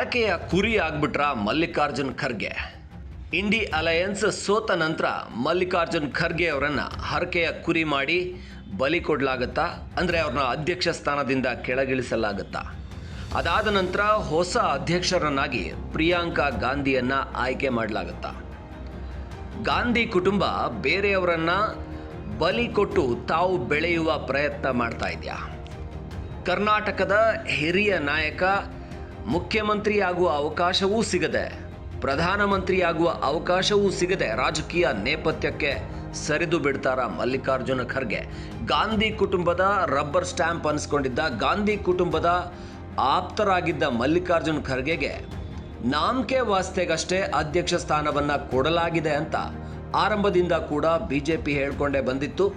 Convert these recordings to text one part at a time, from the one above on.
ಹರಕೆಯ ಕುರಿ ಆಗ್ಬಿಟ್ರ Mallikarjun Kharge? INDI alliance ಸೋತ ನಂತರ ಮಲ್ಲಿಕಾರ್ಜುನ್ ಖರ್ಗೆ ಅವರನ್ನು ಹರಕೆಯ ಕುರಿ ಮಾಡಿ ಬಲಿ ಕೊಡಲಾಗತ್ತಾ? ಅಂದರೆ ಅವ್ರನ್ನ ಅಧ್ಯಕ್ಷ ಸ್ಥಾನದಿಂದ ಕೆಳಗಿಳಿಸಲಾಗತ್ತಾ? ಅದಾದ ನಂತರ ಹೊಸ ಅಧ್ಯಕ್ಷರನ್ನಾಗಿ ಪ್ರಿಯಾಂಕಾ ಗಾಂಧಿಯನ್ನು ಆಯ್ಕೆ ಮಾಡಲಾಗತ್ತಾ? ಗಾಂಧಿ ಕುಟುಂಬ ಬೇರೆಯವರನ್ನು ಬಲಿ ಕೊಟ್ಟು ತಾವು ಬೆಳೆಯುವ ಪ್ರಯತ್ನ ಮಾಡ್ತಾ ಇದೆಯಾ? ಕರ್ನಾಟಕದ ಹಿರಿಯ ನಾಯಕ ಮುಖ್ಯಮಂತ್ರಿ ಆಗುವ ಅವಕಾಶವೂ ಸಿಗದೆ ಪ್ರಧಾನಮಂತ್ರಿ ಆಗುವ ಅವಕಾಶವೂ ಸಿಗದೆ ರಾಜಕೀಯ ನೇಪಥ್ಯಕ್ಕೆ ಸರಿದು ಬಿಡ್ತಾರ ಮಲ್ಲಿಕಾರ್ಜುನ ಖರ್ಗೆ? ಗಾಂಧಿ ಕುಟುಂಬದ ರಬ್ಬರ್ ಸ್ಟ್ಯಾಂಪ್ ಅನಿಸ್ಕೊಂಡಿದ್ದ ಗಾಂಧಿ ಕುಟುಂಬದ ಆಪ್ತರಾಗಿದ್ದ ಮಲ್ಲಿಕಾರ್ಜುನ ಖರ್ಗೆಗೆ ನಾಮಕೆ ವಾಸ್ತೆಗಷ್ಟೇ ಅಧ್ಯಕ್ಷ ಸ್ಥಾನವನ್ನ ಕೊಡಲಾಗಿದೆ ಅಂತ ಆರಂಭದಿಂದ ಕೂಡ ಬಿಜೆಪಿ ಹೇಳ್ಕೊಂಡೇ ಬಂದಿತ್ತು.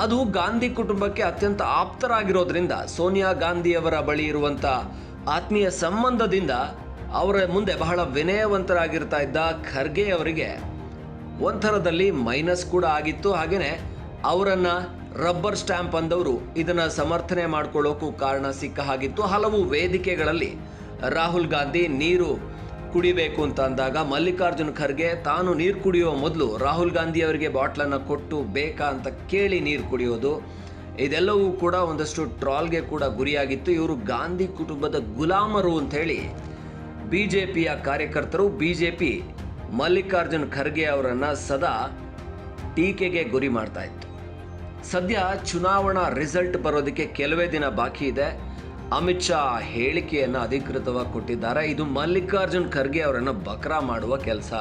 ಅದು ಗಾಂಧಿ ಕುಟುಂಬಕ್ಕೆ ಅತ್ಯಂತ ಆಪ್ತರಾಗಿರೋದ್ರಿಂದ ಸೋನಿಯಾ ಗಾಂಧಿಯವರ ಬಳಿ ಇರುವಂತ ಆತ್ಮೀಯ ಸಂಬಂಧದಿಂದ ಅವರ ಮುಂದೆ ಬಹಳ ವಿನಯವಂತರಾಗಿರ್ತಾ ಇದ್ದ ಖರ್ಗೆ ಅವರಿಗೆ ಒಂಥರದಲ್ಲಿ ಮೈನಸ್ ಕೂಡ ಆಗಿತ್ತು. ಹಾಗೆಯೇ ಅವರನ್ನು ರಬ್ಬರ್ ಸ್ಟ್ಯಾಂಪ್ ಅಂದವರು ಇದನ್ನು ಸಮರ್ಥನೆ ಮಾಡ್ಕೊಳ್ಳೋಕ್ಕೂ ಕಾರಣ ಸಿಕ್ಕ ಹಾಗಿತ್ತು. ಹಲವು ವೇದಿಕೆಗಳಲ್ಲಿ ರಾಹುಲ್ ಗಾಂಧಿ ನೀರು ಕುಡಿಬೇಕು ಅಂತ ಅಂದಾಗ ಮಲ್ಲಿಕಾರ್ಜುನ್ ಖರ್ಗೆ ತಾನು ನೀರು ಕುಡಿಯುವ ಮೊದಲು ರಾಹುಲ್ ಗಾಂಧಿ ಅವರಿಗೆ ಬಾಟ್ಲನ್ನು ಕೊಟ್ಟು ಬೇಕಾ ಅಂತ ಕೇಳಿ ನೀರು ಕುಡಿಯೋದು. ಇದೆಲ್ಲವೂ ಕೂಡ ಒಂದಷ್ಟು ಟ್ರಾಲ್ಗೆ ಕೂಡ ಗುರಿಯಾಗಿತ್ತು. ಇವರು ಗಾಂಧಿ ಕುಟುಂಬದ ಗುಲಾಮರು ಅಂತ ಹೇಳಿ ಬಿ ಜೆ ಪಿಯ ಕಾರ್ಯಕರ್ತರು B J P Mallikarjun Kharge ಅವರನ್ನು ಸದಾ ಟೀಕೆಗೆ ಗುರಿ ಮಾಡ್ತಾ ಇತ್ತು. ಸದ್ಯ ಚುನಾವಣಾ ರಿಸಲ್ಟ್ ಬರೋದಕ್ಕೆ ಕೆಲವೇ ದಿನ ಬಾಕಿ ಇದೆ. ಅಮಿತ್ ಶಾ ಹೇಳಿಕೆಯನ್ನು ಅಧಿಕೃತವಾಗಿ ಕೊಟ್ಟಿದ್ದಾರೆ. ಇದು ಮಲ್ಲಿಕಾರ್ಜುನ್ ಖರ್ಗೆ ಅವರನ್ನು ಬಕ್ರಾ ಮಾಡುವ ಕೆಲಸ.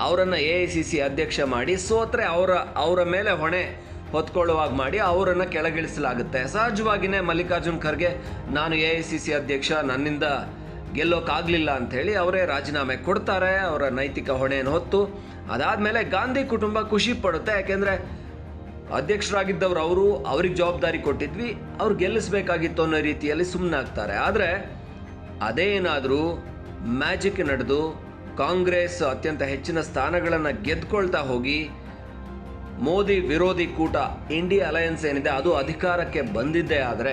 ಅವರನ್ನು ಎ ಐ ಸಿ ಸಿ ಅಧ್ಯಕ್ಷ ಮಾಡಿ ಸೋತ್ರೆ ಅವರ ಅವರ ಮೇಲೆ ಹೊಣೆ. ಹೊತ್ಕೊಳ್ಳುವಾಗ ಮಾಡಿ ಅವರನ್ನು ಕೆಳಗಿಳಿಸಲಾಗುತ್ತೆ. ಸಹಜವಾಗಿಯೇ ಮಲ್ಲಿಕಾರ್ಜುನ್ ಖರ್ಗೆ, ನಾನು ಎ ಐ ಸಿ ಸಿ ಅಧ್ಯಕ್ಷ, ನನ್ನಿಂದ ಗೆಲ್ಲೋಕ್ಕಾಗಲಿಲ್ಲ ಅಂಥೇಳಿ ಅವರೇ ರಾಜೀನಾಮೆ ಕೊಡ್ತಾರೆ, ಅವರ ನೈತಿಕ ಹೊಣೆಯನ್ನು ಹೊತ್ತು. ಅದಾದಮೇಲೆ ಗಾಂಧಿ ಕುಟುಂಬ ಖುಷಿ ಪಡುತ್ತೆ, ಯಾಕೆಂದರೆ ಅಧ್ಯಕ್ಷರಾಗಿದ್ದವರು ಅವರು, ಅವ್ರಿಗೆ ಜವಾಬ್ದಾರಿ ಕೊಟ್ಟಿದ್ವಿ, ಅವ್ರು ಗೆಲ್ಲಿಸ್ಬೇಕಾಗಿತ್ತು ಅನ್ನೋ ರೀತಿಯಲ್ಲಿ ಸುಮ್ಮನಾಗ್ತಾರೆ ಆದರೆ ಅದೇ ಏನಾದರೂ ಮ್ಯಾಜಿಕ್ ನಡೆದು ಕಾಂಗ್ರೆಸ್ ಅತ್ಯಂತ ಹೆಚ್ಚಿನ ಸ್ಥಾನಗಳನ್ನು ಗೆದ್ಕೊಳ್ತಾ ಹೋಗಿ ಮೋದಿ ವಿರೋಧಿ ಕೂಟ ಇಂಡಿಯಾ ಅಲಯನ್ಸ್ ಏನಿದೆ, ಅದು ಅಧಿಕಾರಕ್ಕೆ ಬಂದಿದ್ದೇ ಆದರೆ,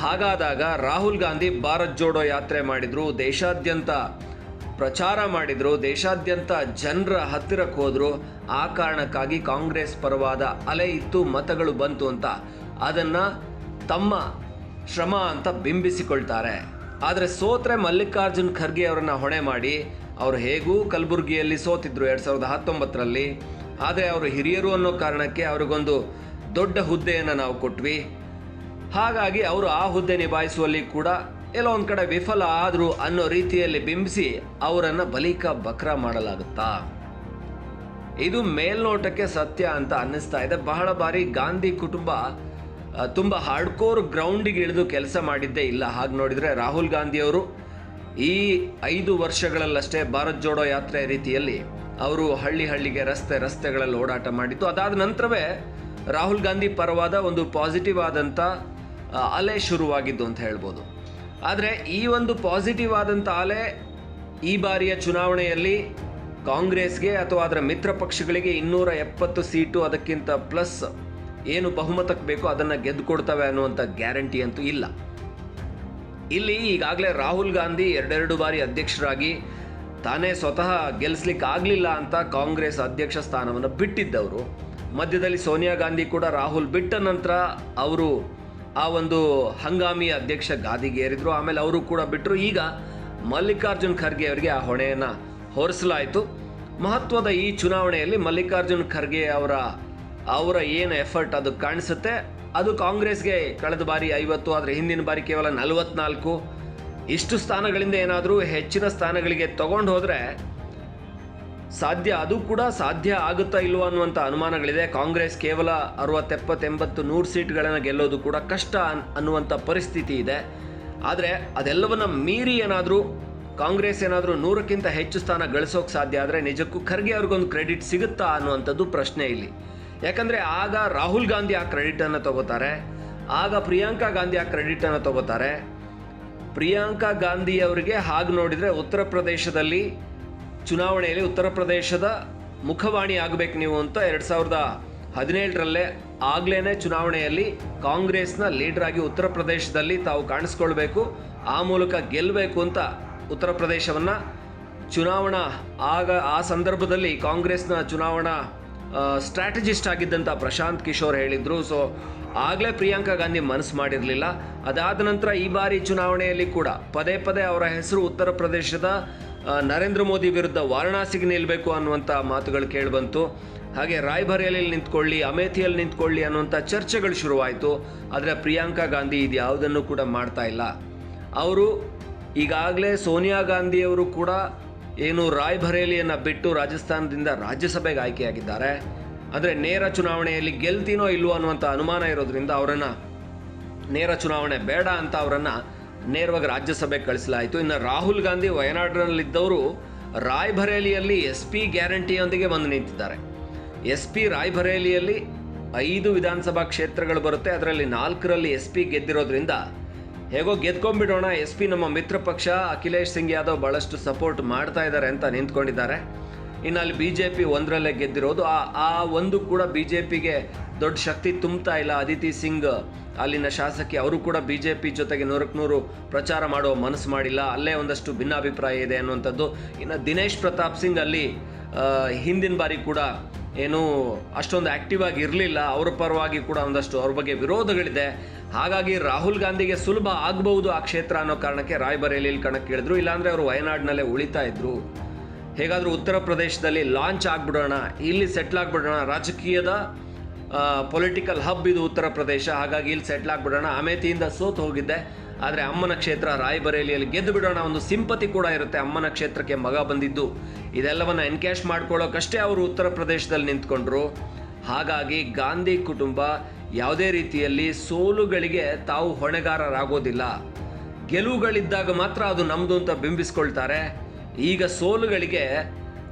ಹಾಗಾದಾಗ ರಾಹುಲ್ ಗಾಂಧಿ ಭಾರತ್ ಜೋಡೋ ಯಾತ್ರೆ ಮಾಡಿದ್ರು, ದೇಶಾದ್ಯಂತ ಪ್ರಚಾರ ಮಾಡಿದ್ರು, ದೇಶಾದ್ಯಂತ ಜನರ ಹತ್ತಿರಕ್ಕೆ ಹೋದ್ರು, ಆ ಕಾರಣಕ್ಕಾಗಿ ಕಾಂಗ್ರೆಸ್ ಪರವಾದ ಅಲೆ ಇತ್ತು, ಮತಗಳು ಬಂತು ಅಂತ. ಅದನ್ನ ತಮ್ಮ ಶ್ರಮ ಅಂತ ಬಿಂಬಿಸಿಕೊಳ್ತಾರೆ. ಆದರೆ ಸೋತ್ರೆ ಮಲ್ಲಿಕಾರ್ಜುನ್ ಖರ್ಗೆ ಅವರನ್ನು ಹೊಣೆ ಮಾಡಿ, ಅವರು ಹೇಗೂ ಕಲಬುರಗಿಯಲ್ಲಿ ಸೋತಿದ್ರು ಎರಡು ಸಾವಿರದ ಹತ್ತೊಂಬತ್ತರಲ್ಲಿ. ಆದರೆ ಅವರು ಹಿರಿಯರು ಅನ್ನೋ ಕಾರಣಕ್ಕೆ ಅವ್ರಿಗೊಂದು ದೊಡ್ಡ ಹುದ್ದೆಯನ್ನು ನಾವು ಕೊಟ್ವಿ. ಹಾಗಾಗಿ ಅವರು ಆ ಹುದ್ದೆ ನಿಭಾಯಿಸುವಲ್ಲಿ ಕೂಡ ಎಲ್ಲೋ ಒಂದು ಕಡೆ ವಿಫಲ ಆದರು ಅನ್ನೋ ರೀತಿಯಲ್ಲಿ ಬಿಂಬಿಸಿ ಅವರನ್ನು ಬಲಿಕ ಬಕ್ರ ಮಾಡಲಾಗುತ್ತಾ? ಇದು ಮೇಲ್ನೋಟಕ್ಕೆ ಸತ್ಯ ಅಂತ ಅನ್ನಿಸ್ತಾ ಇದೆ. ಬಹಳ ಬಾರಿ ಗಾಂಧಿ ಕುಟುಂಬ ತುಂಬ ಹಾರ್ಡ್ಕೋರ್ ಗ್ರೌಂಡಿಗೆ ಇಳಿದು ಕೆಲಸ ಮಾಡಿದ್ದೇ ಇಲ್ಲ. ಹಾಗೆ ನೋಡಿದರೆ ರಾಹುಲ್ ಗಾಂಧಿಯವರು ಈ ಐದು ವರ್ಷಗಳಲ್ಲಷ್ಟೇ ಭಾರತ್ ಜೋಡೋ ಯಾತ್ರೆ ರೀತಿಯಲ್ಲಿ ಅವರು ಹಳ್ಳಿ ಹಳ್ಳಿಗೆ ರಸ್ತೆ ರಸ್ತೆಗಳಲ್ಲಿ ಓಡಾಟ ಮಾಡಿದ್ದು. ಅದಾದ ನಂತರವೇ ರಾಹುಲ್ ಗಾಂಧಿ ಪರವಾದ ಒಂದು ಪಾಸಿಟಿವ್ ಆದಂಥ ಅಲೆ ಶುರುವಾಗಿದ್ದು ಅಂತ ಹೇಳ್ಬೋದು. ಆದರೆ ಈ ಒಂದು ಪಾಸಿಟಿವ್ ಆದಂಥ ಅಲೆ ಈ ಬಾರಿಯ ಚುನಾವಣೆಯಲ್ಲಿ ಕಾಂಗ್ರೆಸ್ಗೆ ಅಥವಾ ಅದರ ಮಿತ್ರ ಪಕ್ಷಗಳಿಗೆ ಇನ್ನೂರ ಎಪ್ಪತ್ತು ಸೀಟು ಅದಕ್ಕಿಂತ ಪ್ಲಸ್ ಏನು ಬಹುಮತಕ್ಕೆ ಬೇಕೋ ಅದನ್ನು ಗೆದ್ದುಕೊಡ್ತವೆ ಅನ್ನುವಂಥ ಗ್ಯಾರಂಟಿ ಅಂತೂ ಇಲ್ಲ. ಇಲ್ಲಿ ಈಗಾಗಲೇ ರಾಹುಲ್ ಗಾಂಧಿ ಎರಡೆರಡು ಬಾರಿ ಅಧ್ಯಕ್ಷರಾಗಿ ತಾನೇ ಸ್ವತಃ ಗೆಲ್ಲಿಸ್ಲಿಕ್ಕೆ ಆಗಲಿಲ್ಲ ಅಂತ ಕಾಂಗ್ರೆಸ್ ಅಧ್ಯಕ್ಷ ಸ್ಥಾನವನ್ನು ಬಿಟ್ಟಿದ್ದವರು. ಮಧ್ಯದಲ್ಲಿ ಸೋನಿಯಾ ಗಾಂಧಿ ಕೂಡ ರಾಹುಲ್ ಬಿಟ್ಟ ನಂತರ ಅವರು ಆ ಒಂದು ಹಂಗಾಮಿ ಅಧ್ಯಕ್ಷ ಗಾದಿಗೆ ಏರಿದ್ರು. ಆಮೇಲೆ ಅವರು ಕೂಡ ಬಿಟ್ಟರು ಈಗ ಮಲ್ಲಿಕಾರ್ಜುನ್ ಖರ್ಗೆ ಅವರಿಗೆ ಆ ಹೊಣೆಯನ್ನು ಹೊರಿಸಲಾಯಿತು. ಮಹತ್ವದ ಈ ಚುನಾವಣೆಯಲ್ಲಿ ಮಲ್ಲಿಕಾರ್ಜುನ್ ಖರ್ಗೆ ಅವರ ಅವರ ಏನು ಎಫರ್ಟ್ ಅದು ಕಾಣಿಸುತ್ತೆ. ಅದು ಕಾಂಗ್ರೆಸ್ಗೆ ಕಳೆದ ಬಾರಿ ಐವತ್ತು, ಆದರೆ ಹಿಂದಿನ ಬಾರಿ ಕೇವಲ ನಲವತ್ನಾಲ್ಕು ಇಷ್ಟು ಸ್ಥಾನಗಳಿಂದ ಏನಾದರೂ ಹೆಚ್ಚಿನ ಸ್ಥಾನಗಳಿಗೆ ತಗೊಂಡು ಹೋದರೆ ಸಾಧ್ಯ, ಅದು ಕೂಡ ಸಾಧ್ಯ ಆಗುತ್ತಾ ಇಲ್ವೋ ಅನ್ನುವಂಥ ಅನುಮಾನಗಳಿದೆ. ಕಾಂಗ್ರೆಸ್ ಕೇವಲ ಅರವತ್ತೆಪ್ಪತ್ತೆಂಬತ್ತು ನೂರು ಸೀಟ್ಗಳನ್ನು ಗೆಲ್ಲೋದು ಕೂಡ ಕಷ್ಟ ಅನ್- ಅನ್ನುವಂಥ ಪರಿಸ್ಥಿತಿ ಇದೆ. ಆದರೆ ಅದೆಲ್ಲವನ್ನು ಮೀರಿ ಏನಾದರೂ ಕಾಂಗ್ರೆಸ್ ಏನಾದರೂ ನೂರಕ್ಕಿಂತ ಹೆಚ್ಚು ಸ್ಥಾನ ಗಳಿಸೋಕೆ ಸಾಧ್ಯ ಆದರೆ ನಿಜಕ್ಕೂ ಖರ್ಗೆ ಅವ್ರಿಗೊಂದು ಕ್ರೆಡಿಟ್ ಸಿಗುತ್ತಾ ಅನ್ನುವಂಥದ್ದು ಪ್ರಶ್ನೆ ಇಲ್ಲಿ. ಯಾಕಂದರೆ ಆಗ ರಾಹುಲ್ ಗಾಂಧಿ ಆ ಕ್ರೆಡಿಟನ್ನು ತಗೋತಾರೆ, ಆಗ ಪ್ರಿಯಾಂಕಾ ಗಾಂಧಿ ಆ ಕ್ರೆಡಿಟನ್ನು ತಗೋತಾರೆ ಪ್ರಿಯಾಂಕಾ ಗಾಂಧಿ ಅವರಿಗೆ ಹಾಗೆ ನೋಡಿದರೆ ಉತ್ತರ ಪ್ರದೇಶದಲ್ಲಿ ಚುನಾವಣೆಯಲ್ಲಿ ಉತ್ತರ ಪ್ರದೇಶದ ಮುಖವಾಣಿ ಆಗಬೇಕು ನೀವು ಅಂತ ಎರಡು ಸಾವಿರದ ಹದಿನೇಳರಲ್ಲೇ ಆಗ್ಲೇ ಚುನಾವಣೆಯಲ್ಲಿ ಕಾಂಗ್ರೆಸ್ನ ಲೀಡರ್ ಆಗಿ ಉತ್ತರ ಪ್ರದೇಶದಲ್ಲಿ ತಾವು ಕಾಣಿಸ್ಕೊಳ್ಬೇಕು, ಆ ಮೂಲಕ ಗೆಲ್ಲಬೇಕು ಅಂತ ಉತ್ತರ ಪ್ರದೇಶವನ್ನು ಚುನಾವಣಾ ಆಗ, ಆ ಸಂದರ್ಭದಲ್ಲಿ ಕಾಂಗ್ರೆಸ್ನ ಚುನಾವಣಾ ಸ್ಟ್ರಾಟಜಿಸ್ಟ್ ಆಗಿದ್ದಂಥ ಪ್ರಶಾಂತ್ ಕಿಶೋರ್ ಹೇಳಿದರು. ಸೊ ಆಗಲೇ ಪ್ರಿಯಾಂಕಾ ಗಾಂಧಿ ಮನಸ್ಸು ಮಾಡಿರಲಿಲ್ಲ. ಅದಾದ ನಂತರ ಈ ಬಾರಿ ಚುನಾವಣೆಯಲ್ಲಿ ಕೂಡ ಪದೇ ಪದೇ ಅವರ ಹೆಸರು ಉತ್ತರ ಪ್ರದೇಶದ ನರೇಂದ್ರ ಮೋದಿ ವಿರುದ್ಧ ವಾರಣಾಸಿಗೆ ನಿಲ್ಲಬೇಕು ಅನ್ನುವಂಥ ಮಾತುಗಳು ಕೇಳಿಬಂತು. ಹಾಗೆ ರಾಯ್ಬರೇಲಿ ನಿಂತ್ಕೊಳ್ಳಿ, ಅಮೇಥಿಯಲ್ಲಿ ನಿಂತ್ಕೊಳ್ಳಿ ಅನ್ನುವಂಥ ಚರ್ಚೆಗಳು ಶುರುವಾಯಿತು. ಆದರೆ ಪ್ರಿಯಾಂಕಾ ಗಾಂಧಿ ಇದು ಯಾವುದನ್ನು ಕೂಡ ಮಾಡ್ತಾ ಇಲ್ಲ. ಅವರು ಈಗಾಗಲೇ ಸೋನಿಯಾ ಗಾಂಧಿಯವರು ಕೂಡ ಏನು ರಾಯ್ಬರೇಲಿಯನ್ನು ಬಿಟ್ಟು ರಾಜಸ್ಥಾನದಿಂದ ರಾಜ್ಯಸಭೆಗೆ ಆಯ್ಕೆಯಾಗಿದ್ದಾರೆ. ಅಂದರೆ ನೇರ ಚುನಾವಣೆಯಲ್ಲಿ ಗೆಲ್ತೀನೋ ಇಲ್ವೋ ಅನ್ನುವಂಥ ಅನುಮಾನ ಇರೋದ್ರಿಂದ ಅವರನ್ನು ನೇರ ಚುನಾವಣೆ ಬೇಡ ಅಂತ ಅವರನ್ನು ನೇರವಾಗಿ ರಾಜ್ಯಸಭೆಗೆ ಕಳಿಸಲಾಯಿತು. ಇನ್ನು ರಾಹುಲ್ ಗಾಂಧಿ ವಯನಾಡ್ನಲ್ಲಿದ್ದವರು ರಾಯ್ಬರೇಲಿಯಲ್ಲಿ ಎಸ್ ಪಿ ಗ್ಯಾರಂಟಿಯೊಂದಿಗೆ ಬಂದು ನಿಂತಿದ್ದಾರೆ. ಎಸ್ ಪಿ ರಾಯ್ಬರೇಲಿಯಲ್ಲಿ ಐದು ವಿಧಾನಸಭಾ ಕ್ಷೇತ್ರಗಳು ಬರುತ್ತೆ. ಅದರಲ್ಲಿ ನಾಲ್ಕರಲ್ಲಿ ಎಸ್ ಪಿ ಗೆದ್ದಿರೋದ್ರಿಂದ ಹೇಗೋ ಗೆದ್ಕೊಂಡ್ಬಿಡೋಣ. ಎಸ್ ಪಿ ನಮ್ಮ ಮಿತ್ರ ಪಕ್ಷ, ಅಖಿಲೇಶ್ ಸಿಂಗ್ ಯಾದವ್ ಭಾಳಷ್ಟು ಸಪೋರ್ಟ್ ಮಾಡ್ತಾ ಇದ್ದಾರೆ ಅಂತ ನಿಂತ್ಕೊಂಡಿದ್ದಾರೆ. ಇನ್ನು ಅಲ್ಲಿ ಬಿ ಜೆ ಪಿ ಒಂದರಲ್ಲೇ ಗೆದ್ದಿರೋದು. ಆ ಆ ಒಂದು ಕೂಡ ಬಿ ಜೆ ಪಿಗೆ ದೊಡ್ಡ ಶಕ್ತಿ ತುಂಬ್ತಾ ಇಲ್ಲ ಅದಿತಿ ಸಿಂಗ್. ಅಲ್ಲಿನ ಶಾಸಕಿ, ಅವರು ಕೂಡ ಬಿ ಜೆ ಪಿ ಜೊತೆಗೆ ನೂರಕ್ಕೆ ನೂರು ಪ್ರಚಾರ ಮಾಡುವ ಮನಸ್ಸು ಮಾಡಿಲ್ಲ. ಅಲ್ಲೇ ಒಂದಷ್ಟು ಭಿನ್ನಾಭಿಪ್ರಾಯ ಇದೆ ಅನ್ನುವಂಥದ್ದು. ಇನ್ನು ದಿನೇಶ್ ಪ್ರತಾಪ್ ಸಿಂಗ್ ಅಲ್ಲಿ ಹಿಂದಿನ ಬಾರಿ ಕೂಡ ಏನು ಅಷ್ಟೊಂದು ಆ್ಯಕ್ಟಿವ್ ಆಗಿ ಇರಲಿಲ್ಲ. ಅವರ ಪರವಾಗಿ ಕೂಡ ಒಂದಷ್ಟು ಅವ್ರ ಬಗ್ಗೆ ವಿರೋಧಗಳಿದೆ. ಹಾಗಾಗಿ ರಾಹುಲ್ ಗಾಂಧಿಗೆ ಸುಲಭ ಆಗಬಹುದು ಆ ಕ್ಷೇತ್ರ ಅನ್ನೋ ಕಾರಣಕ್ಕೆ ರಾಯ್ಬರೇಲಿಯಲ್ಲಿ ಕಣಕ್ಕೆ ಇಳಿದ್ರು ಇಲ್ಲಾಂದರೆ ಅವರು ವಯನಾಡಿನಲ್ಲೇ ಉಳಿತಾ ಇದ್ರು. ಹೇಗಾದರೂ ಉತ್ತರ ಪ್ರದೇಶದಲ್ಲಿ ಲಾಂಚ್ ಆಗಿಬಿಡೋಣ. ಇಲ್ಲಿ ಸೆಟ್ಲ್ ಆಗಿಬಿಡೋಣ. ರಾಜಕೀಯದ ಪೊಲಿಟಿಕಲ್ ಹಬ್ ಇದು ಉತ್ತರ ಪ್ರದೇಶ. ಹಾಗಾಗಿ ಇಲ್ಲಿ ಸೆಟ್ಲ್ ಆಗಿಬಿಡೋಣ. ಅಮೇಥಿಯಿಂದ ಸೋತು ಹೋಗಿದ್ದೆ. ಆದರೆ ಅಮ್ಮನ ಕ್ಷೇತ್ರ ರಾಯ್ಬರೇಲಿಯಲ್ಲಿ ಗೆದ್ದು ಬಿಡೋಣ ಒಂದು ಸಿಂಪತಿ ಕೂಡ ಇರುತ್ತೆ ಅಮ್ಮನ ಕ್ಷೇತ್ರಕ್ಕೆ ಮಗ ಬಂದಿದ್ದು. ಇದೆಲ್ಲವನ್ನು ಎನ್ಕ್ಯಾಶ್ ಮಾಡ್ಕೊಳ್ಳೋಕಷ್ಟೇ ಅವರು ಉತ್ತರ ಪ್ರದೇಶದಲ್ಲಿ ನಿಂತ್ಕೊಂಡ್ರು. ಹಾಗಾಗಿ ಗಾಂಧಿ ಕುಟುಂಬ ಯಾವುದೇ ರೀತಿಯಲ್ಲಿ ಸೋಲುಗಳಿಗೆ ತಾವು ಹೊಣೆಗಾರರಾಗೋದಿಲ್ಲ. ಗೆಲುವುಗಳಿದ್ದಾಗ ಮಾತ್ರ ಅದು ನಮ್ಮದು ಅಂತ ಬಿಂಬಿಸ್ಕೊಳ್ತಾರೆ. ಈಗ ಸೋಲುಗಳಿಗೆ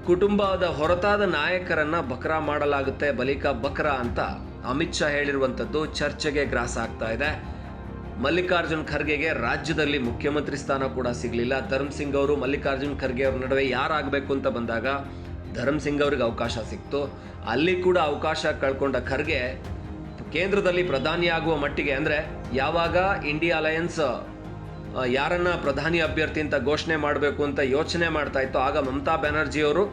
ಕುಟುಂಬದ ಹೊರತಾದ ನಾಯಕರನ್ನ ಬಕ್ರಾ ಮಾಡಲಾಗುತ್ತೆ. ಬಲಿಕ ಬಕ್ರಾ ಅಂತ ಅಮಿತ್ ಶಾ ಹೇಳಿರುವಂಥದ್ದು ಚರ್ಚೆಗೆ ಗ್ರಾಸ ಆಗ್ತಾ ಇದೆ. ಮಲ್ಲಿಕಾರ್ಜುನ್ ಖರ್ಗೆಗೆ ರಾಜ್ಯದಲ್ಲಿ ಮುಖ್ಯಮಂತ್ರಿ ಸ್ಥಾನ ಕೂಡ ಸಿಗಲಿಲ್ಲ. ಧರ್ಮ್ ಸಿಂಗ್ ಅವರು ಮಲ್ಲಿಕಾರ್ಜುನ್ ಖರ್ಗೆ ಅವ್ರ ನಡುವೆ ಯಾರಾಗಬೇಕು ಅಂತ ಬಂದಾಗ ಧರ್ಮ್ ಸಿಂಗ್ ಅವ್ರಿಗೆ ಅವಕಾಶ ಸಿಕ್ತು. ಅಲ್ಲಿ ಕೂಡ ಅವಕಾಶ ಕಳ್ಕೊಂಡ ಖರ್ಗೆ ಕೇಂದ್ರದಲ್ಲಿ ಪ್ರಧಾನಿಯಾಗುವ ಮಟ್ಟಿಗೆ ಅಂದರೆ ಯಾವಾಗ ಇಂಡಿಯಾ ಅಲಯನ್ಸ್ ಯಾರನ್ನ ಪ್ರಧಾನಿ ಅಭ್ಯರ್ಥಿ ಅಂತ ಘೋಷಣೆ ಮಾಡಬೇಕು ಅಂತ ಯೋಚನೆ ಮಾಡ್ತಾ ಇತ್ತು, ಆಗ ಮಮತಾ ಬ್ಯಾನರ್ಜಿ ಅವರು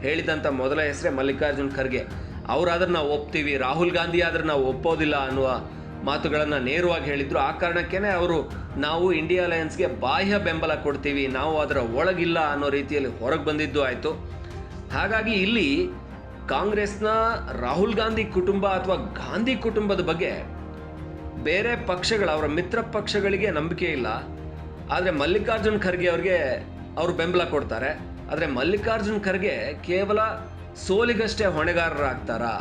ಹೇಳಿದಂಥ ಮೊದಲ ಹೆಸರೇ ಮಲ್ಲಿಕಾರ್ಜುನ್ ಖರ್ಗೆ. ಅವರಾದ್ರೆ ನಾವು ಒಪ್ತೀವಿ, ರಾಹುಲ್ ಗಾಂಧಿ ಆದರೆ ನಾವು ಒಪ್ಪೋದಿಲ್ಲ ಅನ್ನುವ ಮಾತುಗಳನ್ನು ನೇರವಾಗಿ ಹೇಳಿದ್ರು. ಆ ಕಾರಣಕ್ಕೇ ಅವರು, ನಾವು ಇಂಡಿಯಾ ಅಲಯನ್ಸ್ಗೆ ಬಾಹ್ಯ ಬೆಂಬಲ ಕೊಡ್ತೀವಿ, ನಾವು ಅದರ ಒಳಗಿಲ್ಲ ಅನ್ನೋ ರೀತಿಯಲ್ಲಿ ಹೊರಗೆ ಬಂದಿದ್ದು ಆಯಿತು. ಹಾಗಾಗಿ ಇಲ್ಲಿ ಕಾಂಗ್ರೆಸ್ನ ರಾಹುಲ್ ಗಾಂಧಿ ಕುಟುಂಬ ಅಥವಾ ಗಾಂಧಿ ಕುಟುಂಬದ ಬಗ್ಗೆ ಬೇರೆ ಪಕ್ಷಗಳ, ಅವರ ಮಿತ್ರ ಪಕ್ಷಗಳಿಗೆ ನಂಬಿಕೆ ಇಲ್ಲ. ಆದರೆ ಮಲ್ಲಿಕಾರ್ಜುನ್ ಖರ್ಗೆ ಅವ್ರಿಗೆ ಅವರು ಬೆಂಬಲ ಕೊಡ್ತಾರೆ. ಆದರೆ ಮಲ್ಲಿಕಾರ್ಜುನ್ ಖರ್ಗೆ ಕೇವಲ ಸೋಲಿಗಷ್ಟೇ ಹೊಣೆಗಾರರಾಗ್ತಾರಾ?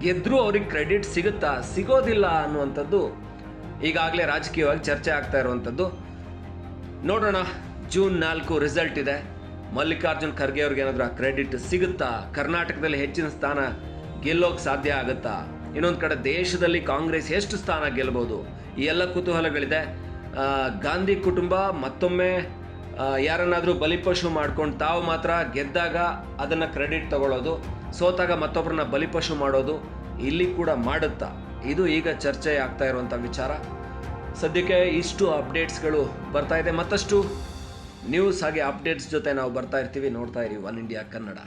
ಗೆದ್ದರೂ ಅವ್ರಿಗೆ ಕ್ರೆಡಿಟ್ ಸಿಗುತ್ತಾ, ಸಿಗೋದಿಲ್ಲ ಅನ್ನುವಂಥದ್ದು ಈಗಾಗಲೇ ರಾಜಕೀಯವಾಗಿ ಚರ್ಚೆ ಆಗ್ತಾ ಇರುವಂಥದ್ದು. ನೋಡೋಣ, ಜೂನ್ ನಾಲ್ಕು ರಿಸಲ್ಟ್ ಇದೆ. ಮಲ್ಲಿಕಾರ್ಜುನ್ ಖರ್ಗೆ ಅವ್ರಿಗೆ ಏನಾದರೂ ಆ ಕ್ರೆಡಿಟ್ ಸಿಗುತ್ತಾ? ಕರ್ನಾಟಕದಲ್ಲಿ ಹೆಚ್ಚಿನ ಸ್ಥಾನ ಗೆಲ್ಲೋಕೆ ಸಾಧ್ಯ ಆಗುತ್ತಾ? ಇನ್ನೊಂದು ಕಡೆ ದೇಶದಲ್ಲಿ ಕಾಂಗ್ರೆಸ್ ಎಷ್ಟು ಸ್ಥಾನ ಗೆಲ್ಬೋದು? ಈ ಎಲ್ಲ ಕುತೂಹಲಗಳಿದೆ. ಗಾಂಧಿ ಕುಟುಂಬ ಮತ್ತೊಮ್ಮೆ ಯಾರನ್ನಾದರೂ ಬಲಿಪಶು ಮಾಡ್ಕೊಂಡು ತಾವು ಮಾತ್ರ ಗೆದ್ದಾಗ ಅದನ್ನು ಕ್ರೆಡಿಟ್ ತಗೊಳ್ಳೋದು, ಸೋತಾಗ ಮತ್ತೊಬ್ಬರನ್ನ ಬಲಿಪಶು ಮಾಡೋದು ಇಲ್ಲಿ ಕೂಡ ಮಾಡುತ್ತಾ? ಇದು ಈಗ ಚರ್ಚೆ ಆಗ್ತಾ ಇರುವಂಥ ವಿಚಾರ. ಸದ್ಯಕ್ಕೆ ಇಷ್ಟು ಅಪ್ಡೇಟ್ಸ್ಗಳು ಬರ್ತಾ ಇದೆ. ಮತ್ತಷ್ಟು ನ್ಯೂಸ್ ಹಾಗೆ ಅಪ್ಡೇಟ್ಸ್ ಜೊತೆ ನಾವು ಬರ್ತಾ ಇರ್ತೀವಿ. ನೋಡ್ತಾ ಇರಿ ಒನ್ ಇಂಡಿಯಾ ಕನ್ನಡ.